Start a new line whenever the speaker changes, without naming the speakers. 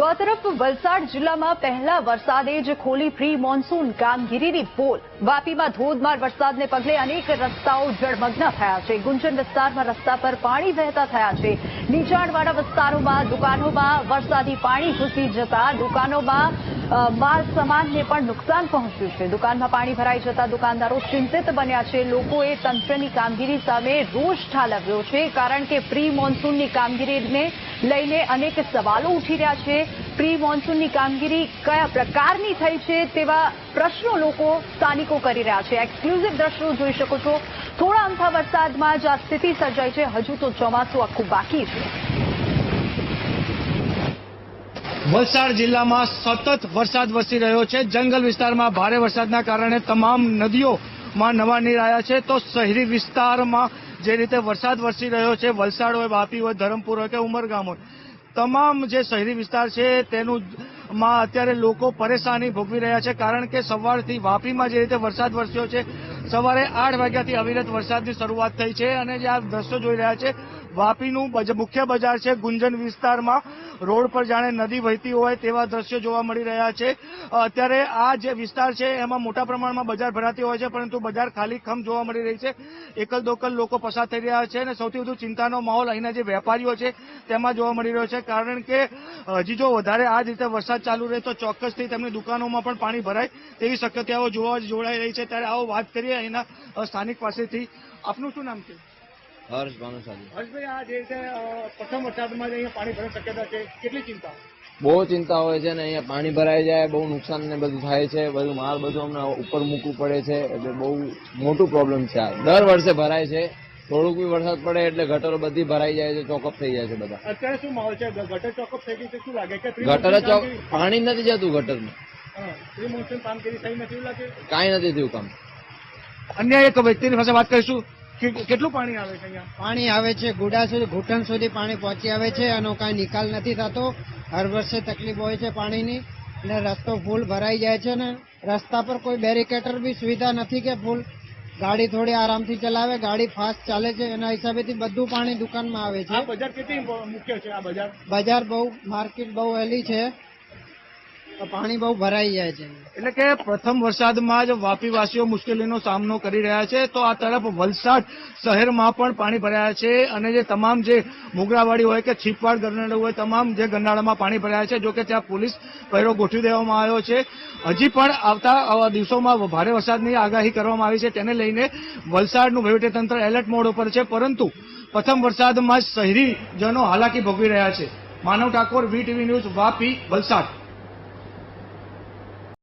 તો આ તરફ વલસાડ જિલ્લામાં પહેલા વરસાદે જ ખોલી પ્રી મોન્સૂન કામગીરીની પોલ. વાપીમાં ધોધમાર વરસાદને પગલે અનેક રસ્તાઓ જળમગ્ન થયા છે. ગુંજન વિસ્તારમાં રસ્તા પર પાણી વહેતા થયા છે. નીચાણવાળા વિસ્તારોમાં દુકાનોમાં વરસાદી પાણી ઘૂસી જતા દુકાનોમાં માલ સામાનને પણ નુકસાન પહોંચ્યું છે. દુકાનમાં પાણી ભરાઈ જતા દુકાનદારો ચિંતિત બન્યા છે. લોકોએ તંત્રની કામગીરી સામે રોષ ઠાલવ્યો છે કારણ કે પ્રી મોન્સૂનની કામગીરીને લઈને અનેક સવાલો ઉઠી રહ્યા છે. પ્રી મોન્સૂનની કામગીરી કયા પ્રકારની થઈ છે તેવા પ્રશ્નો લોકો સ્થાનિકો કરી રહ્યા છે. એક્સક્લુઝિવ દ્રશ્યો જોઈ શકો છો. થોડા અંથા વરસાદમાં જ આ સ્થિતિ સર્જાઈ છે. હજુ તો ચોમાસું આખું બાકી છે.
વલસાડ જિલ્લામાં સતત વરસાદ વરસી રહ્યો છે. જંગલ વિસ્તારમાં ભારે વરસાદના કારણે તમામ નદીઓમાં નવા નીર આવ્યા છે. તો શહેરી વિસ્તારમાં જે રીતે વરસાદ વરસી રહ્યો છે, વલસાડ હોય વાપી હોય, ધરમપુર હોય કે ઉમરગામ હોય, તમામ જે શહેરી વિસ્તાર છે, તેનું માં અત્યારે લોકો પરેશાની ભોગવી રહ્યા છે, કારણ કે સવારથી વાપીમાં જે રીતે વરસાદ વરસ્યો છે સવારે આઠ વાગ્યાથી અવિરત વરસાદની શરૂઆત થઈ છે અને જે આ દ્રશ્યો જોઈ રહ્યા છે, વાપીનું મુખ્ય બજાર છે ગુંજન વિસ્તારમાં. રોડ પર જાણે નદી વહેતી હોય તેવા દ્રશ્યો જોવા મળી રહ્યા છે. અત્યારે આ જે વિસ્તાર છે એમાં મોટા પ્રમાણમાં બજાર ભરાતી હોય છે, પરંતુ બજાર ખાલી ખમ જોવા મળી રહી છે. એકલ દોકલ લોકો પસાર થઈ રહ્યા છે અને સૌથી વધુ ચિંતાનો માહોલ અહીંના જે વેપારીઓ છે તેમાં જોવા મળી રહ્યો છે, કારણ કે, હજી જો વધારે આ જ રીતે વરસાદ ચાલુ રહે તો ચોક્કસથી તેમની દુકાનોમાં પણ પાણી ભરાય તેવી શક્યતાઓ જોવા જોડાઈ રહી છે. ત્યારે આવો વાત કરીએ અહીંના સ્થાનિક પાસેથી. આપનું શું નામ છે?
હર્ષ ભાનુશાલી.
હર્ષભાઈ આ જે રીતે પ્રથમ વરસાદમાં અહીંયા પાણી ભરાવાની શક્યતા છે કેટલી ચિંતા
બહુ ચિંતા હોય છે ને અહીંયા પાણી ભરાઈ જાય બહુ નુકસાન ને બધું થાય છે બધું માલ બધું અમને ઉપર મૂકવું પડે છે એટલે બહુ મોટું પ્રોબ્લેમ છે આ. દર વર્ષે ભરાય છે થોડુંક બી વરસાદ પડે એટલે ગટરો બધી ભરાઈ જાય છે ચોકઅપ થઈ જાય છે બધા.
અત્યારે શું માહોલ છે? ગટર ચોકઅપ થઈ ગઈ છે શું લાગે? કે
ગટર ચોક પાણી નથી જતું ગટરમાં
પ્રી કામગીરી થઈ નથી લાગે?
કાંઈ નથી થયું કામ.
અન્ય એક વ્યક્તિની પાસે વાત કરીશું. કેટલું પાણી આવે છે અહીંયા?
પાણી આવે છે ગુડા સુધી ઘૂંટણ સુધી પાણી પહોંચી આવે છે એનો કાંઈ નિકાલ નથી થતો. હર વર્ષે તકલીફ હોય છે પાણીની એટલે રસ્તો ફૂલ ભરાઈ જાય છે ને રસ્તા પર કોઈ બેરિકેટર બી સુવિધા નથી કે ફૂલ. ગાડી થોડી આરામથી ચલાવે ગાડી ફાસ્ટ ચાલે છે એના હિસાબેથી બધું પાણી દુકાનમાં આવે છે.
બજાર કેટલી મુખ્ય છે આ બજાર?
બજાર બહુ માર્કેટ બહુ વહેલી છે. પાણી બહુ ભરાઈ જાય છે.
એટલે કે પ્રથમ વરસાદમાં જ વાપીવાસીઓ મુશ્કેલીનો સામનો કરી રહ્યા છે, તો આ તરફ વલસાડ શહેરમાં પણ પાણી ભરાયા છે અને જે તમામ જે મોગરાવાડી હોય કે છીપવાડ ગરનાળું હોય, તમામ જે ગરનાળામાં પાણી ભરાયા છે, જોકે ત્યાં પોલીસ પહેરો ગોઠવી દેવામાં આવ્યો છે. હજી પણ આવતા આવા દિવસોમાં ભારે વરસાદની આગાહી કરવામાં આવી છે, તેને લઈને વલસાડનું વહીવટીતંત્ર એલર્ટ મોડ ઉપર છે, પરંતુ પ્રથમ વરસાદમાં જ શહેરીજનો હાલાકી ભોગવી રહ્યા છે. Manav Thakor VTV news, Vapi, Valsad.